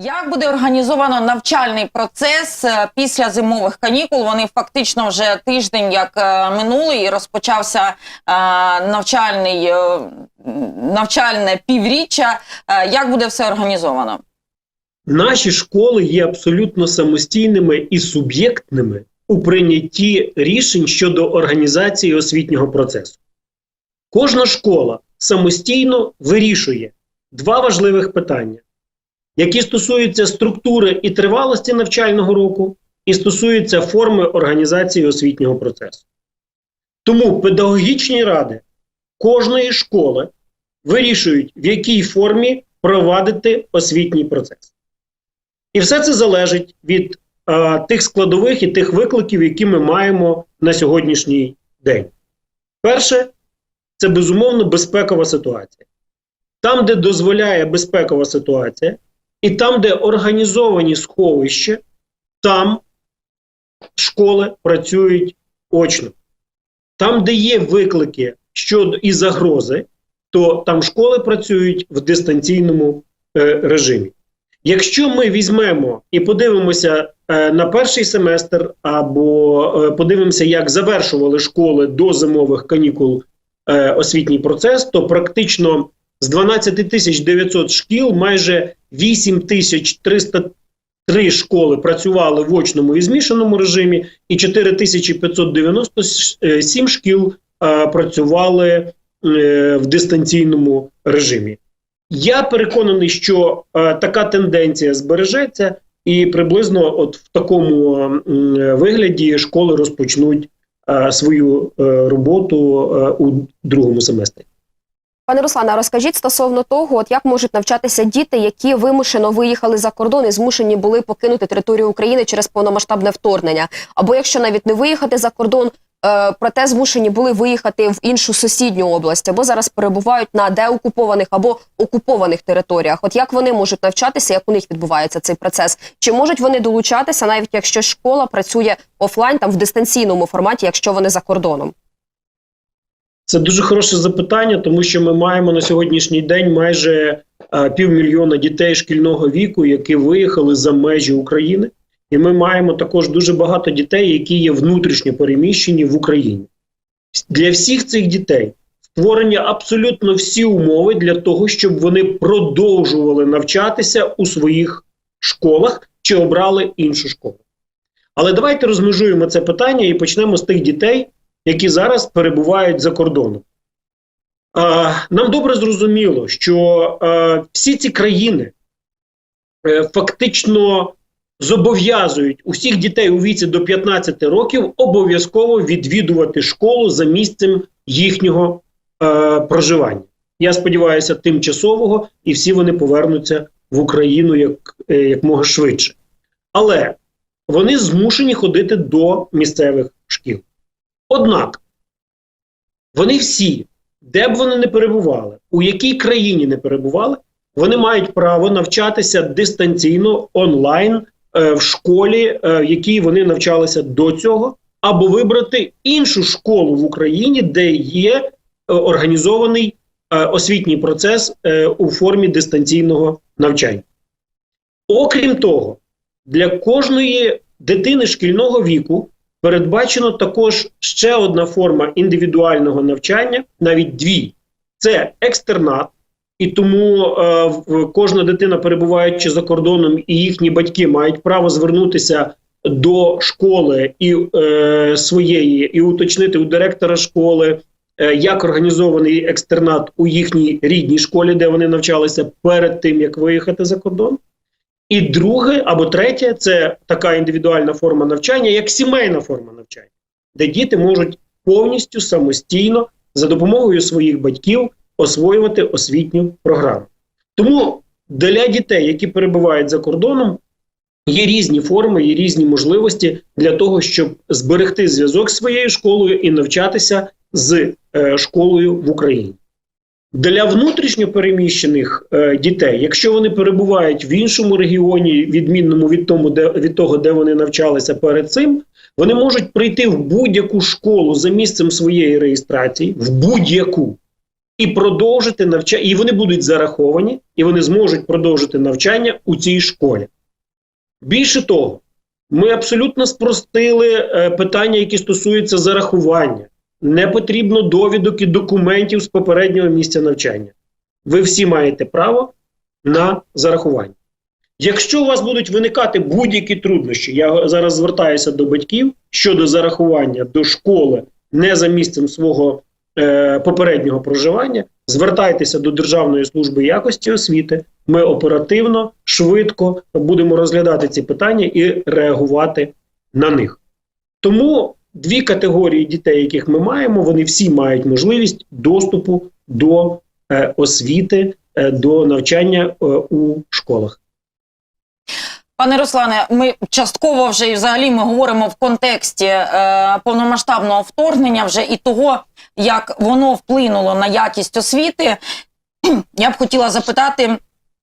Як буде організовано навчальний процес е, після зимових канікул? Вони фактично вже тиждень як е, минули і розпочався е, навчальний навчальне півріччя. Як буде все організовано? Наші школи є абсолютно самостійними і суб'єктними у прийнятті рішень щодо організації освітнього процесу. Кожна школа самостійно вирішує два важливих питання, які стосуються структури і тривалості навчального року, і стосуються форми організації освітнього процесу. Тому педагогічні ради кожної школи вирішують, в якій формі провадити освітній процес. І все це залежить від е, тих складових і тих викликів, які ми маємо на сьогоднішній день. Перше, це безумовно безпекова ситуація. Там, де дозволяє безпекова ситуація, і там, де організовані сховища, там школи працюють очно. Там, де є виклики щодо і загрози, то там школи працюють в дистанційному е, режимі. Якщо ми візьмемо і подивимося е, на перший семестр, або е, подивимося, як завершували школи до зимових канікул е, освітній процес, то практично з 12 тисяч 900 шкіл майже 8 тисяч 303 школи працювали в очному і змішаному режимі, і 4 тисячі 597 шкіл е, працювали е, в дистанційному режимі. Я переконаний, що е, така тенденція збережеться, і приблизно от в такому вигляді школи розпочнуть свою роботу у другому семестрі. Пане Руслане, розкажіть стосовно того, от як можуть навчатися діти, які вимушено виїхали за кордон і змушені були покинути територію України через повномасштабне вторгнення, або якщо навіть не виїхати за кордон, е, проте змушені були виїхати в іншу сусідню область, або зараз перебувають на деокупованих або окупованих територіях. От як вони можуть навчатися, як у них відбувається цей процес? Чи можуть вони долучатися, навіть якщо школа працює офлайн там в дистанційному форматі, якщо вони за кордоном? Це дуже хороше запитання, тому що ми маємо на сьогоднішній день майже е, півмільйона дітей шкільного віку, які виїхали за межі України, і ми маємо також дуже багато дітей, які є внутрішньо переміщені в Україні. Для всіх цих дітей створені абсолютно всі умови для того, щоб вони продовжували навчатися у своїх школах чи обрали іншу школу. Але давайте розмежуємо це питання і почнемо з тих дітей, які зараз перебувають за кордоном. А, нам добре зрозуміло, що а, всі ці країни е, фактично зобов'язують усіх дітей у віці до 15 років обов'язково відвідувати школу за місцем їхнього е, проживання. Я сподіваюся, тимчасового, і всі вони повернуться в Україну як, е, якмога швидше. Але вони змушені ходити до місцевих шкіл. Однак вони всі, де б вони не перебували, у якій країні не перебували, вони мають право навчатися дистанційно онлайн е, в школі, е, в якій вони навчалися до цього, або вибрати іншу школу в Україні, де є е, організований е, освітній процес е, у формі дистанційного навчання. Окрім того, для кожної дитини шкільного віку передбачено також ще одна форма індивідуального навчання, навіть дві: це екстернат, і тому е, кожна дитина, перебуваючи за кордоном, і їхні батьки мають право звернутися до школи і е, своєї, і уточнити у директора школи. е, Як організований екстернат у їхній рідній школі, де вони навчалися перед тим, як виїхати за кордон, і друге або третє це така індивідуальна форма навчання, як сімейна форма навчання, де діти можуть повністю самостійно за допомогою своїх батьків освоювати освітню програму. Тому для дітей, які перебувають за кордоном, є різні форми, є різні можливості для того, щоб зберегти зв'язок з своєю школою і навчатися з е, школою в Україні. Для внутрішньо переміщених е, дітей, якщо вони перебувають в іншому регіоні, відмінному від тому, де від того, де вони навчалися перед цим, вони можуть прийти в будь-яку школу за місцем своєї реєстрації, в будь-яку, і продовжити навчання, і вони будуть зараховані, і вони зможуть продовжити навчання у цій школі. Більше того, ми абсолютно спростили е, питання, які стосуються зарахування. Не потрібно довідок і документів з попереднього місця навчання. Ви всі маєте право на зарахування. Якщо у вас будуть виникати будь-які труднощі, я зараз звертаюся до батьків щодо зарахування до школи не за місцем свого е, попереднього проживання, звертайтеся до Державної служби якості освіти. Ми оперативно, швидко будемо розглядати ці питання і реагувати на них. Тому дві категорії дітей, яких ми маємо, вони всі мають можливість доступу до е, освіти, е, до навчання е, у школах. Пане Руслане, ми частково вже і взагалі ми говоримо в контексті е, повномасштабного вторгнення вже і того, як воно вплинуло на якість освіти. Я б хотіла запитати,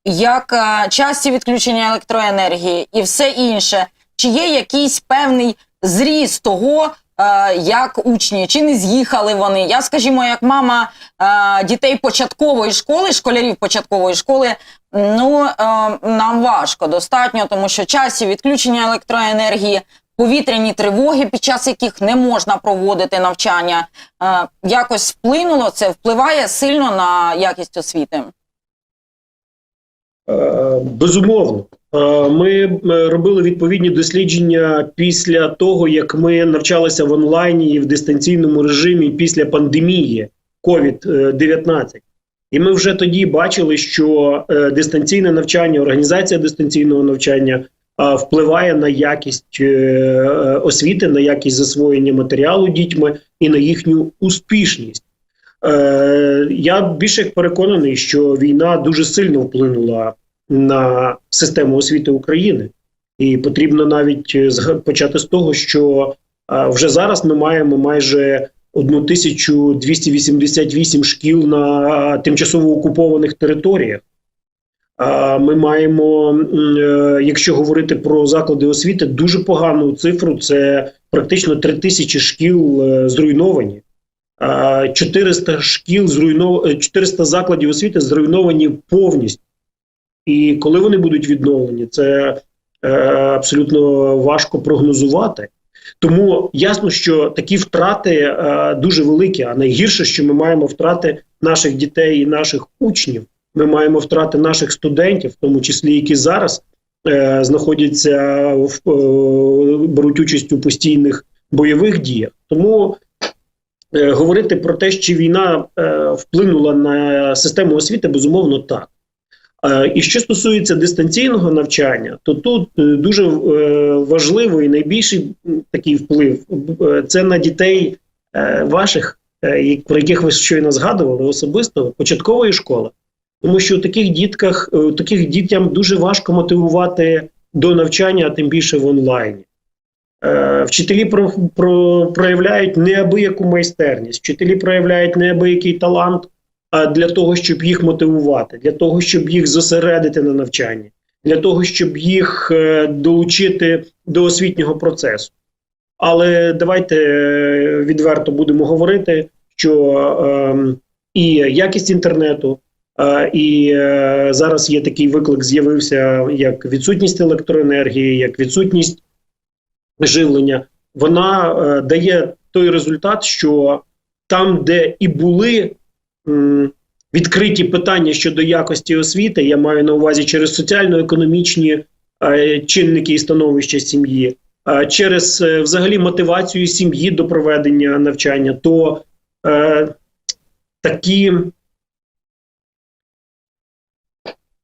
як е, часті відключення електроенергії і все інше, чи є якийсь певний зріст того, е, як учні, чи не з'їхали вони? Я, скажімо, як мама е, дітей початкової школи, школярів початкової школи, Ну е, нам важко достатньо, тому що часів відключення електроенергії, повітряні тривоги, під час яких не можна проводити навчання, якось вплинуло. Це впливає сильно на якість освіти. Е, Безумовно, Е, ми е, робили відповідні дослідження після того, як ми навчалися в онлайні і в дистанційному режимі після пандемії COVID-19. І ми вже тоді бачили, що дистанційне навчання, організація дистанційного навчання впливає на якість освіти, на якість засвоєння матеріалу дітьми і на їхню успішність. Е, я більше переконаний, що війна дуже сильно вплинула на систему освіти України, і потрібно навіть е, почати з того, що е, вже зараз ми маємо майже 1288 шкіл на тимчасово окупованих територіях. Ми маємо, якщо говорити про заклади освіти, дуже погану цифру. Це практично 3 тисячі шкіл зруйновані. А 400 шкіл зруйновані, 400 закладів освіти зруйновані повністю. І коли вони будуть відновлені, це е, абсолютно важко прогнозувати. Тому ясно, що такі втрати е, дуже великі. А найгірше, що ми маємо втрати наших дітей і наших учнів. Ми маємо втрати наших студентів, в тому числі які зараз е, знаходяться в е, беруть участь у постійних бойових діях. Тому е, говорити про те, що війна е, вплинула на систему освіти, безумовно так. Е, І що стосується дистанційного навчання, то тут е, дуже е, важливий і найбільший такий вплив е, це на дітей е, ваших, е, про яких ви щойно згадували, особисто початкової школи. Тому що у таких дітках, е, у таких дітям дуже важко мотивувати до навчання, а тим більше в онлайні. Е, Вчителі про, про, проявляють неабияку майстерність, вчителі проявляють неабиякий талант для того, щоб їх мотивувати, для того, щоб їх зосередити на навчанні, для того, щоб їх е, долучити до освітнього процесу. Але давайте е, відверто будемо говорити, що ем, і якість інтернету, е, і е, зараз є такий виклик, з'явився як відсутність електроенергії, як відсутність живлення. Вона е, дає той результат, що там, де і були відкриті питання щодо якості освіти, я маю на увазі через соціально-економічні е, чинники і становища сім'ї, е, через взагалі мотивацію сім'ї до проведення навчання, то такі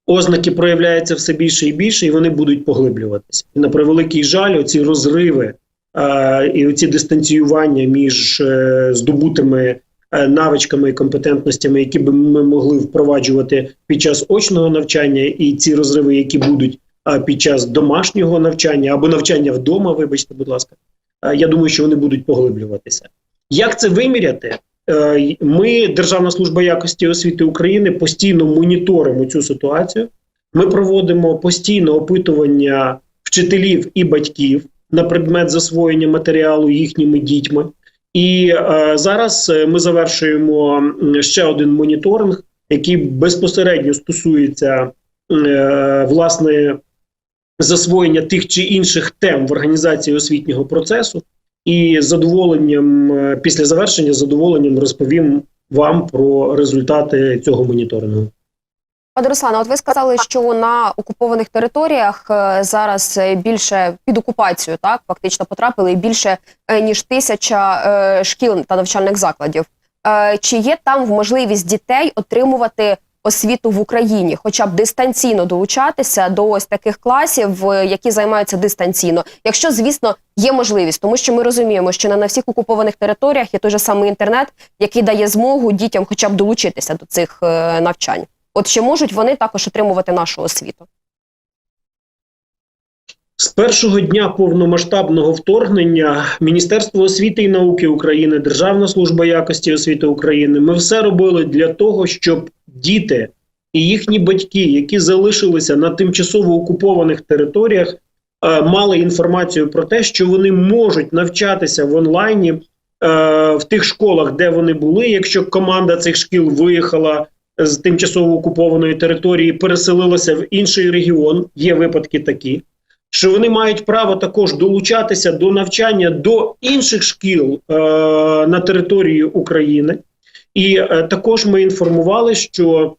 ознаки проявляються все більше і більше, і вони будуть поглиблюватися. І на превеликий жаль, оці розриви е, і оці дистанціювання між е, здобутими е, навичками і компетентностями, які би ми могли впроваджувати під час очного навчання, і ці розриви, які будуть е, під час домашнього навчання або навчання вдома, вибачте, будь ласка, е, я думаю, що вони будуть поглиблюватися. Як це виміряти? Е, Ми, Державна служба якості освіти України, постійно моніторимо цю ситуацію. Ми проводимо постійно опитування вчителів і батьків на предмет засвоєння матеріалу їхніми дітьми. І е, зараз е, ми завершуємо ще один моніторинг, який безпосередньо стосується е, власне засвоєння тих чи інших тем в організації освітнього процесу. І задоволенням е, після завершення задоволенням розповім вам про результати цього моніторингу. Пане Руслане, от ви сказали, що на окупованих територіях е, зараз е, більше під окупацію, так фактично потрапили більше ніж тисяча шкіл та навчальних закладів. Чи є там можливість дітей отримувати освіту в Україні, хоча б дистанційно долучатися до ось таких класів, е, які займаються дистанційно, якщо звісно є можливість, тому що ми розуміємо, що не на всіх окупованих територіях є той же самий інтернет, який дає змогу дітям, хоча б долучитися до цих е, навчань. От чи можуть вони також отримувати нашу освіту? З першого дня повномасштабного вторгнення Міністерство освіти і науки України, Державна служба якості освіти України, ми все робили для того, щоб діти і їхні батьки, які залишилися на тимчасово окупованих територіях, е, мали інформацію про те, що вони можуть навчатися в онлайні е, в тих школах, де вони були. Якщо команда цих шкіл виїхала з тимчасово окупованої території, переселилася в інший регіон, є випадки такі що вони мають право також долучатися до навчання до інших шкіл е, на території України. І е, також ми інформували, що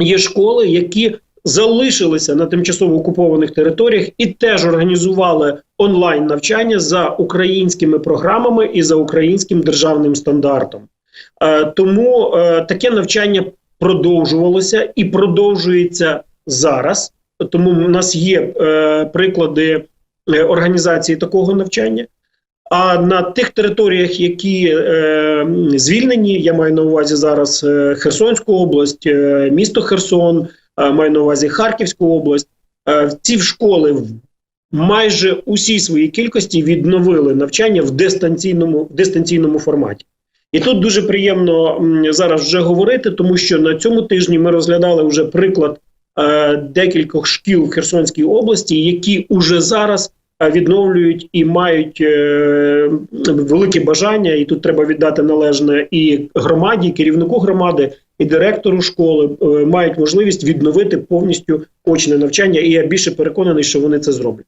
є школи, які залишилися на тимчасово окупованих територіях і теж організували онлайн навчання за українськими програмами і за українським державним стандартом. Е, тому е, таке навчання продовжувалося і продовжується зараз. Тому в нас є е, приклади е, організації такого навчання. А на тих територіях, які е, звільнені, я маю на увазі зараз е, Херсонську область, е, місто Херсон, е, маю на увазі Харківську область. Е, ці школи в майже усій своїй кількості відновили навчання в дистанційному, в дистанційному форматі. І тут дуже приємно зараз вже говорити, тому що на цьому тижні ми розглядали вже приклад е, декількох шкіл в Херсонській області, які уже зараз відновлюють і мають е, велике бажання, і тут треба віддати належне і громаді, і керівнику громади, і директору школи е, мають можливість відновити повністю очне навчання. І я більше переконаний, що вони це зроблять.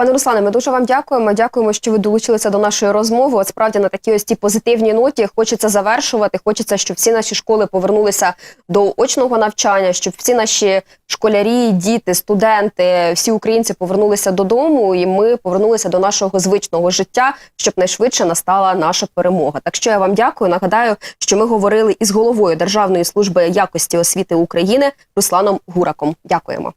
Пане Руслане, ми дуже вам дякуємо. Дякуємо, що ви долучилися до нашої розмови. От справді на такій ось ті позитивній ноті хочеться завершувати. Хочеться, щоб всі наші школи повернулися до очного навчання, щоб всі наші школярі, діти, студенти, всі українці повернулися додому, і ми повернулися до нашого звичного життя, щоб найшвидше настала наша перемога. Так що я вам дякую. Нагадаю, що ми говорили із головою Державної служби якості освіти України Русланом Гураком. Дякуємо.